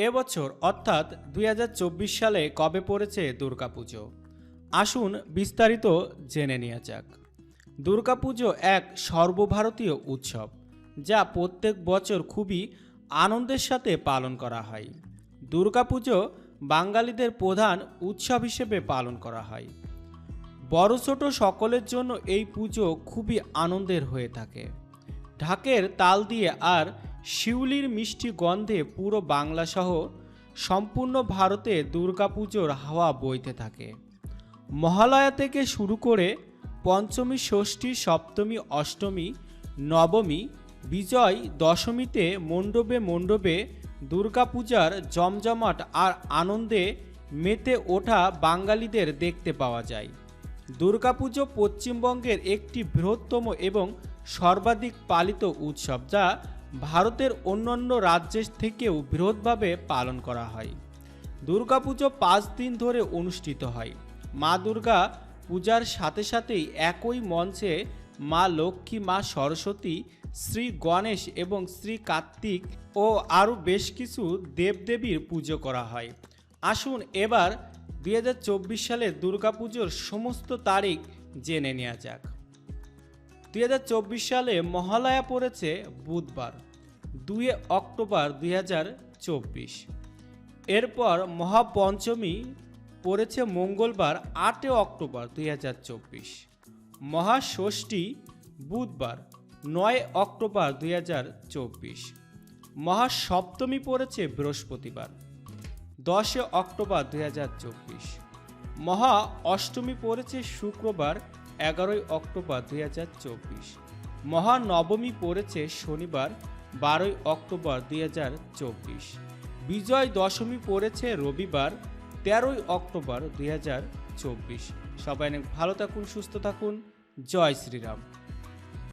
এবছর অর্থাৎ দুই হাজার চব্বিশ সালে কবে পড়েছে দুর্গাপুজো আসুন বিস্তারিত জেনে নেওয়া যাক। দুর্গাপুজো এক সর্বভারতীয় উৎসব, যা প্রত্যেক বছর খুবই আনন্দের সাথে পালন করা হয়। দুর্গাপুজো বাঙালিদের প্রধান উৎসব হিসেবে পালন করা হয়। বড় ছোট সকলের জন্য এই পুজো খুবই আনন্দের হয়ে থাকে। ঢাকের তাল দিয়ে আর শিউলির মিষ্টি গন্ধে পুরো বাংলাসহ সম্পূর্ণ ভারতে দুর্গাপুজোর হাওয়া বইতে থাকে। মহালয়া থেকে শুরু করে পঞ্চমী, ষষ্ঠী, সপ্তমী, অষ্টমী, নবমী, বিজয় দশমীতে মণ্ডপে মণ্ডপে দুর্গাপূজার জমজমাট আর আনন্দে মেতে ওঠা বাঙালিদের দেখতে পাওয়া যায়। দুর্গাপুজো পশ্চিমবঙ্গের একটি বৃহত্তম এবং সর্বাধিক পালিত উৎসব যা ভারতের অন্যান্য রাজ্যের থেকেও বৃহৎভাবে পালন করা হয়। দুর্গাপুজো পাঁচ দিন ধরে অনুষ্ঠিত হয়। মা দুর্গা পূজার সাথে সাথেই একই মঞ্চে মা লক্ষ্মী, মা সরস্বতী, শ্রী গণেশ এবং শ্রী কার্তিক ও আরও বেশ কিছু দেবদেবীর পুজো করা হয়। আসুন এবার দুই সালের দুর্গাপুজোর সমস্ত তারিখ জেনে নেওয়া যাক। দুই হাজার চব্বিশ সালে মহালয়া পড়েছে বুধবার, দুই অক্টোবর দুই হাজার চব্বিশ। এরপর মহাপঞ্চমী পড়েছে মঙ্গলবার, আটই অক্টোবর দুই হাজার চব্বিশ। মহাষষ্ঠী বুধবার, নয় অক্টোবর দুই মহাসপ্তমী পড়েছে বৃহস্পতিবার দশে অক্টোবর দুই হাজার চব্বিশ। মহা অষ্টমী পড়েছে শুক্রবার এগারোই অক্টোবর দুই হাজার চব্বিশ। মহানবমী পড়েছে শনিবার, বারোই অক্টোবর দুই হাজার চব্বিশ। বিজয় দশমী পড়েছে রবিবার, তেরোই অক্টোবর দুই হাজার চব্বিশ। সবাই অনেক ভালো থাকুন, সুস্থ থাকুন। জয় শ্রীরাম।